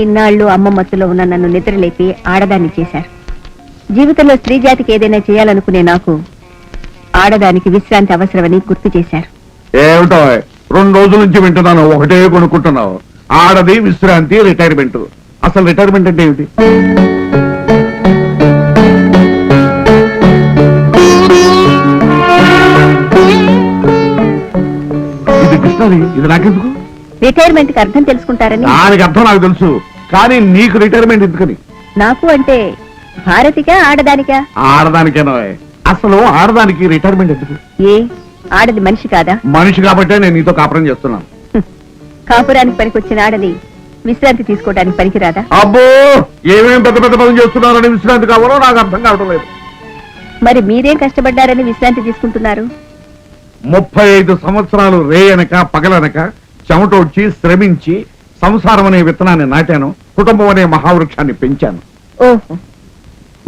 ఇన్నాళ్ళు అమ్మ మత్తులో ఉన్న నన్ను నిద్రలేపి ఆడదాన్ని చేశారు. జీవితంలో స్త్రీ జాతికి ఏదైనా చేయాలనుకునే నాకు ఆడదానికి విశ్రాంతి అవసరమని గుర్తు చేశారు. ఏమిటో రెండు రోజుల నుంచి వింటున్నాను ఒకటే కొనుక్కుంటున్నావు. ఆడది విశ్రాంతి రిటైర్మెంట్ అసలు రిటైర్మెంట్ అంటే ఏమిటి? ఇది కృష్ణది ఇది నాకెందుకు? రిటైర్మెంట్కి అర్థం తెలుసుకుంటారని. దానికి అర్థం నాకు తెలుసు. కానీ నీకు రిటైర్మెంట్ ఎందుకని? నాకు అంటే భారతికా ఆడదానికా? ఆడదానికేనో? అసలు ఆడదానికి రిటైర్మెంట్ ఎందుకు? ఏ? ఆడది మనిషి కాదా? మనిషి కాబట్టే నేను నీతో కాపురం చేస్తున్నాను. కాపురానికి పనికొచ్చిన ఆడది విశ్రాంతి తీసుకోవడానికి పనికిరాదా? అబ్బో! ఏమేం పెద్ద పెద్ద పనులు చేస్తున్నారని విశ్రాంతి కావాలో నాకు అర్థం కావడం లేదు. మరి మీరేం కష్టపడ్డారని విశ్రాంతి తీసుకుంటున్నారు? ముప్పై ఐదు సంవత్సరాలు రేయనక పగలనక చెమటోడ్చి శ్రమించి సంసారం అనే విత్తనాన్ని నాటాను. కుటుంబం అనే మహావృక్షాన్ని పెంచాను. ఓహో.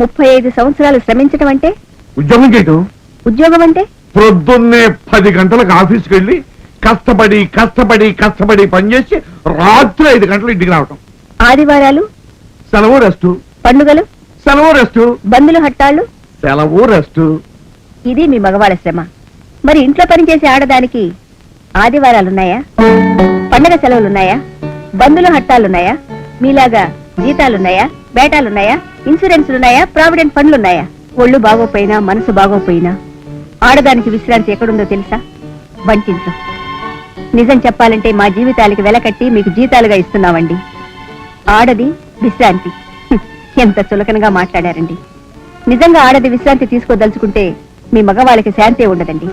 ముప్పై ఐదు సంవత్సరాలు శ్రమించడం అంటే? ఉద్యోగం చేయటం ఉద్యోగం అంటే? ప్రొద్దున్నే పది గంటలకు ఆఫీస్కి వెళ్ళి కష్టపడి కష్టపడి కష్టపడి పనిచేసి రాత్రి ఐదు గంటలు ఇంటికి రావటం. ఆదివారాలు? సెలవు రెస్టు. పండుగలు? సెలవు రెస్టు. బంధులు హట్టాళ్ళు సెలవు రెస్టు. ఇది మీ మగవాళ్ళ శ్రమ. మరి ఇంట్లో పనిచేసే ఆడదానికి ఆదివారాలున్నాయా? పండగ సెలవులున్నాయా? బంధుల హట్టాలున్నాయా? మీలాగా జీతాలున్నాయా? బేటాలున్నాయా? ఇన్సూరెన్స్లున్నాయా? ప్రావిడెంట్ ఫండ్లున్నాయా? ఒళ్ళు బాగోపోయినా మనసు బాగోపోయినా? ఆడదానికి విశ్రాంతి ఎక్కడుందో తెలుసా? వంటింట్లో నిజం చెప్పాలంటే మా జీవితాలకి వెలకట్టి మీకు జీతాలుగా ఇస్తున్నామండి. ఆడది విశ్రాంతి. ఎంత చులకనగా మాట్లాడారండి. నిజంగా ఆడది విశ్రాంతి తీసుకోదలుచుకుంటే మీ మగవాళ్ళకి శాంతి ఉండదండి.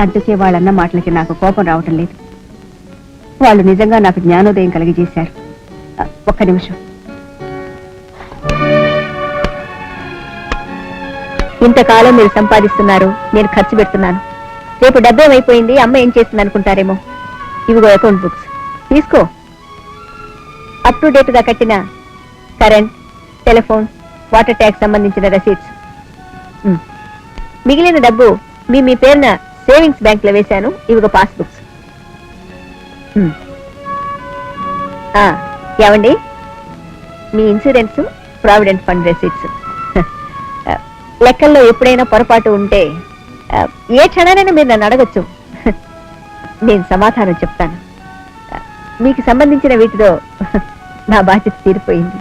అందుకే వాళ్ళన్న మాటలకి నాకు కోపం రావటం లేదు. వాళ్ళు నిజంగా నాకు జ్ఞానోదయం కలిగజేశారు. ఒక్క నిమిషం. ఇంతకాలం మీరు సంపాదిస్తున్నారు నేను ఖర్చు పెడుతున్నాను. రేపు డబ్బే అయిపోయింది అమ్మ ఏం చేస్తుంది అనుకుంటారేమో. ఇవిగో అకౌంట్ బుక్స్. తీసుకో. అప్ టు డేట్గా కట్టిన కరెంట్ టెలిఫోన్ వాటర్ ట్యాక్స్ సంబంధించిన రసీట్స్ మిగిలిన డబ్బు మీ మీ పేరున సేవింగ్స్ బ్యాంక్లో వేశాను. ఇవిగో పాస్బుక్స్. ఆ, ఏమండి మీ ఇన్సూరెన్స్ ప్రావిడెంట్ ఫండ్ రెసిప్ట్స్. లెక్కల్లో ఎప్పుడైనా పొరపాటు ఉంటే ఏ క్షణానైనా మీరు నన్ను అడగచ్చు. నేను సమాధానం చెప్తాను. మీకు సంబంధించిన వీటితో నా బాధ్యత తీరిపోయింది.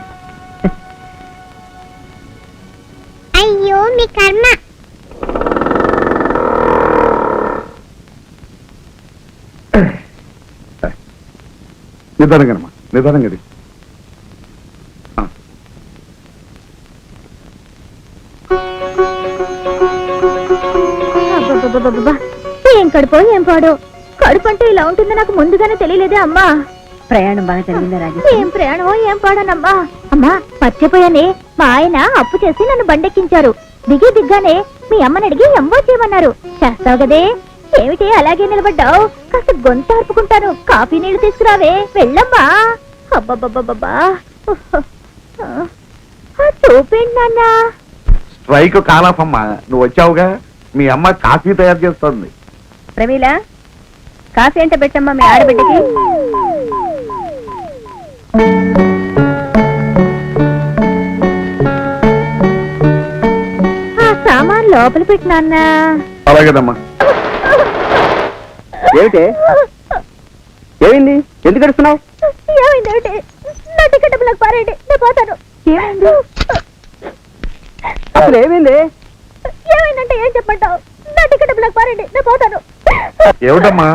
నిదానంగా ఇది. ఆ, అబ్బబ్బబ్బబ్బబ్బా. ఏం కడుపో ఏం పాడో? కడుపు అంటే ఇలా ఉంటుందో నాకు ముందుగానే తెలియలేదే అమ్మా. ప్రయాణం బాగా జరిగిందా రాజేష్? ఏం ప్రయాణమో ఏం పాడానమ్మా. అమ్మా మర్చిపోయానే మా ఆయన అప్పు చేసి నన్ను బండెక్కించారు. దిగి దిగ్గానే మీ అమ్మని అడిగి ఎంబో చేయమన్నారు. చేస్తావు కదే? ఏమిటి అలాగే నిలబడ్డావు? కాస్త గొంతు అర్పుకుంటాను కాఫీ నీళ్ళు తీసుకురావే. వెళ్ళమ్మా. అబ్బబ్బబ్బబ్బా చూపేండి నాన్న. స్ట్రైక్ కాలాపమ్మా నువ్వు వచ్చావుగా? మీ అమ్మ కాఫీ తయారు చేస్తుంది. ప్రమీల కాఫీ అంటే పెట్టమ్మా మీ ఆడబిడ్డకి. ఆ సామాన్ లోపల పెట్టి నాన్న. అలాగేదమ్మా. ఏమిటే? ఏమైంది? ఎందుకు ఏమైంది ఏమిటి? నా టికెట్ నేను పోతాను. ఏమైంది? అసలు ఏమైంది? ఏమైందంటే ఏం చెప్పంటావు నా టికెట్ నేను పోతాను. ఏమిటమ్మా?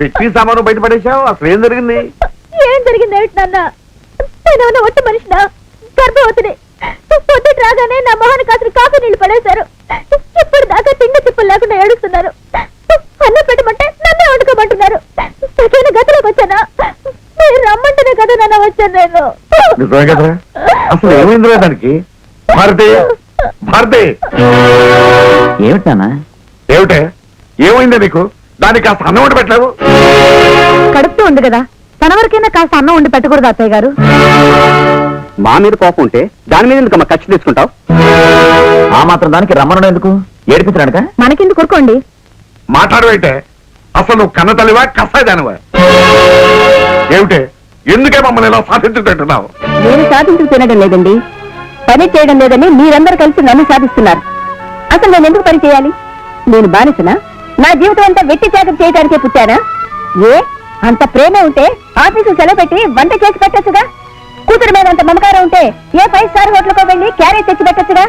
పెట్టి సామాను బయట పడేశావు? అసలు ఏం జరిగింది? ఏం జరిగింది ఏమిటి నాన్న? నేనేమన్నా ఒట్టి మనిషినా? గర్భవతిని పొద్దుట రాగానే నా మొహానికి అసలు కాఫీ నీళ్ళు పడేశారు ఇప్పుడు దాకా తిండి తిప్పులు లేకుండా ఏడుస్తున్నారు అన్న పెట్టమంటే నన్నే వండుకోమంటున్నారు నాకేమైనా గదిలోకి వచ్చానా మీరు రమ్మంటేనే కదా నాన్న వచ్చాను నేను నిజమే కదా అసలు ఏమైందిరా దానికి? భారతి భారతి! ఏమిటి నాన్న? ఏమిటే? ఏమైంది నీకు? దానికి కాస్త అన్నం వండి పెట్టలేవు? కడుపుతూ ఉంది కదా. తన వరకైనా కాస్త అన్నం ఉండి పెట్టకూడదు అత్తయ్య గారు. మా మీద కోపం ఉంటే దాని మీద ఎందుకు ఖర్చు తీసుకుంటావు? ఆ మాత్రం దానికి రమ్మడం ఎందుకు? ఏడిపించడానిక? మనకింది కొరుకోండి మాట్లాడవేంటే అసలు నువ్వు కన్న తల్లివా కసాయిదానివా? ఏమిటే? ఎందుకే మమ్మల్ని ఇలా సాధించుకుంటున్నావు నేను సాధించుకు తినడం లేదండి. పని చేయడం లేదని మీరందరూ కలిసి నన్ను సాధిస్తున్నారు. అసలు నేను ఎందుకు పని చేయాలి? నేను బానిసనా? నా జీవితం అంతా వెట్టి త్యాగం చేయడానికే పుట్టానా? ఏ? అంత ప్రేమ ఉంటే ఆఫీసు సెలవు పెట్టి వంట చేసి పెట్టచ్చుగా? కూతురు మీద అంత మమకారం ఉంటే ఏ ఫైవ్ స్టార్ హోటల్కో వెళ్ళి క్యారేజ్ తెచ్చి పెట్టచ్చుగా?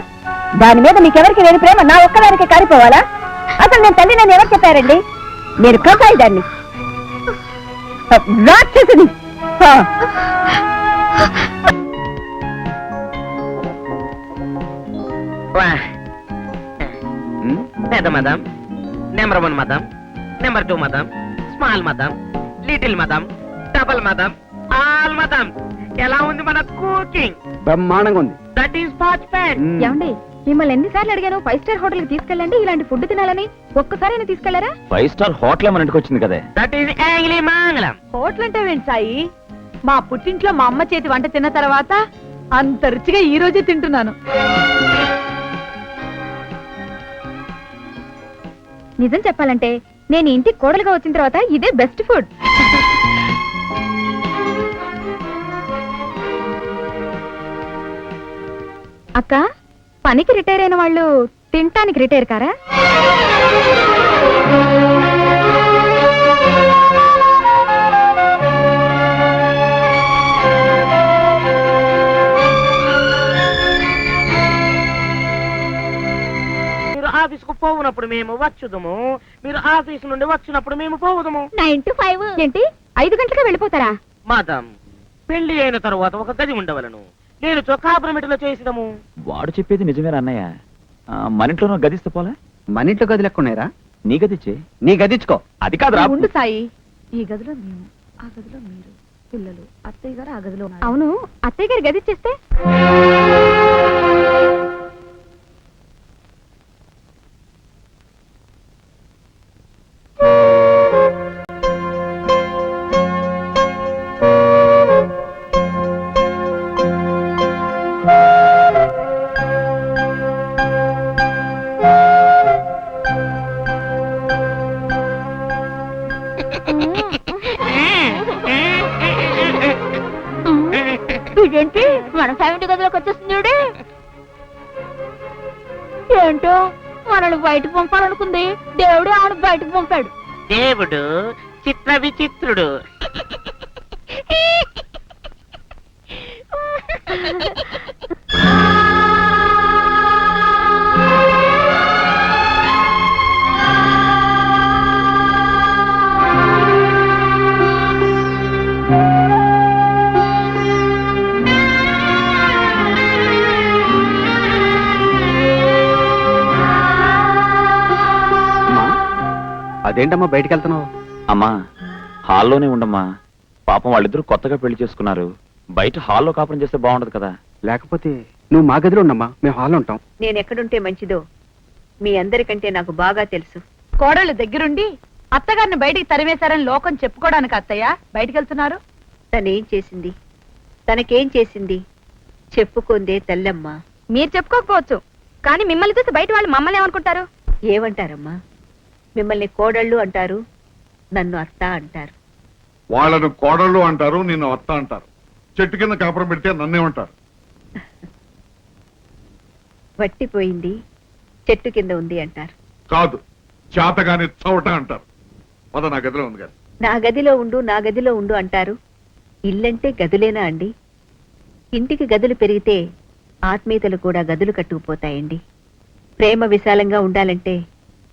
దాని మీద మీకెవరికి లేని ప్రేమ నా ఒక్కదానికి కారిపోవాలా? అసలు నేను తల్లి నన్ను ఎవరు చెప్పారండి? నేను కసాయి దాన్ని రాక్షసుని! పెద్ద మదం నెంబర్ వన్ మదం నెంబర్ టూ మదం స్మాల్ మదం లిటిల్ మదం డబల్ మదం ఆల్ మదం. ఎలా ఉంది మన కుకింగ్? బ్రహ్మాండంగా ఉంది. దట్ ఈస్ పర్ఫెక్ట్ ఏమండి మిమ్మల్ని ఎన్నిసార్లు అడిగాను ఫైవ్ స్టార్ హోటల్కి తీసుకెళ్ళండి ఇలాంటి ఫుడ్ తినాలని. ఒక్కసారైనా తీసుకెళ్ళారా? ఫైవ్ స్టార్ హోటల్ మన ఇంటికి వచ్చింది కదే. దట్ ఈస్ యాంగ్లీ మంగళం హోటల్ అంటే ఏంటి సాయి? మా పుట్టింట్లో మా అమ్మ చేతి వంట తిన్న తర్వాత అంత రుచిగా ఈ రోజే తింటున్నాను. నిజం చెప్పాలంటే నేను ఇంటి కోడలుగా వచ్చిన తర్వాత ఇదే బెస్ట్ ఫుడ్ అక్క పనికి రిటైర్ అయిన వాళ్ళు తినటానికి రిటైర్ కారా? పోవునప్పుడు మేము వచ్చుదము. మీరు ఆఫీస్ నుండి వచ్చినప్పుడు మేము పోవుదము. నైన్ టు ఫైవ్ ఏంటి? ఐదు గంటలకే వెళ్ళిపోతారా? మదం పెళ్ళి అయిన తరువాత ఒక గది ఉండవలను. నేను చొక్కాపురమిటిలో చేసిదము. వాడు చెప్పేది నిజమేనా అన్నయ్య. ఆ, మన ఇంట్లోనూ గదిస్తే పోలే? మన ఇంట్లో గది లెక్క ఉన్నాయిరా. నీ గదిచ్చే నీ గదిచ్చుకో అది కాదురా. ఉండు సాయి. ఈ గదిలో మేము ఆ గదిలో మీరు పిల్లలు అత్తయ్య గారు ఆ గదిలో ఉన్నారు. అవును అత్తయ్య గారి గది ఇచ్చేస్తే? మన ఫ్యామిలీ గదిలోకి వచ్చేస్తుంది ఏంటో? మనల్ని బయటకు పంపాలనుకుంది. దేవుడే ఆవిడ బయటకు పంపాడు. దేవుడు చిత్ర విచిత్రుడు. అదేంటమ్మా బయటికి వెళ్తున్నావు అమ్మా హాల్లోనే ఉండమ్మా. పాపం వాళ్ళిద్దరూ కొత్తగా పెళ్ళి చేసుకున్నారు. బయట హాల్లో కాపురం చేస్తే బాగుండదు కదా. లేకపోతే నువ్వు మా గదిలో ఉండమ్మా మేము హాల్లో ఉంటాం. నేను ఎక్కడుంటే మంచిదో? మీ అందరికంటే నాకు బాగా తెలుసు. కోడళ్ళు దగ్గరుండి అత్తగారిని బయటికి తరిమేశారని లోకం చెప్పుకోవడానికి అత్తయ్య బయటికి వెళ్తున్నారు తనేం చేసింది? తనకేం చేసింది? చెప్పుకుందే తల్లమ్మ. మీరు చెప్పుకోకపోవచ్చు కానీ మిమ్మల్ని చూసి బయట వాళ్ళు మమ్మల్ని ఏమనుకుంటారు? ఏమంటారమ్మా? మిమ్మల్ని కోడళ్ళు అంటారు నన్ను అత్త అంటారు. వాళ్ళను కోడళ్ళు అంటారు నిన్ను అత్త అంటారు. చెట్టు కింద కాపురం పెడితే నన్నేమంటారు వట్టిపోయింది చెట్టు కింద ఉంది అంటారు. కాదు చేతగాని చవట అంటారు. పద నా గదిలో ఉంది కదా నా గదిలో ఉండు నా గదిలో ఉండు అంటారు. ఇల్లంటే గదులేనా అండి? ఇంటికి గదులు పెరిగితే ఆత్మీయతలు కూడా గదులు కట్టుకుపోతాయండి. ప్రేమ విశాలంగా ఉండాలంటే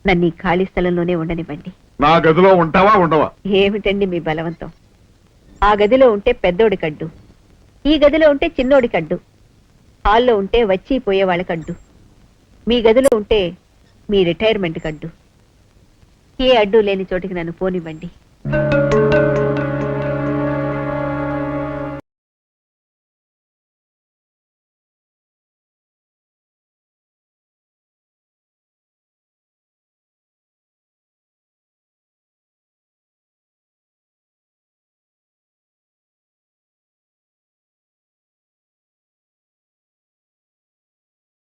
నన్ను ఈ ఖాళీ స్థలంలోనే ఉండనివ్వండి. నా గదిలో ఉంటావా ఉండవా? ఏమిటండి మీ బలవంతం? ఆ గదిలో ఉంటే పెద్దోడి కడ్డు ఈ గదిలో ఉంటే చిన్నోడి కడ్డు హాల్లో ఉంటే వచ్చి పోయే వాళ్ళ కడ్డు మీ గదిలో ఉంటే మీ రిటైర్మెంట్ కడ్డు. ఏ అడ్డు లేని చోటికి నన్ను పోనివ్వండి.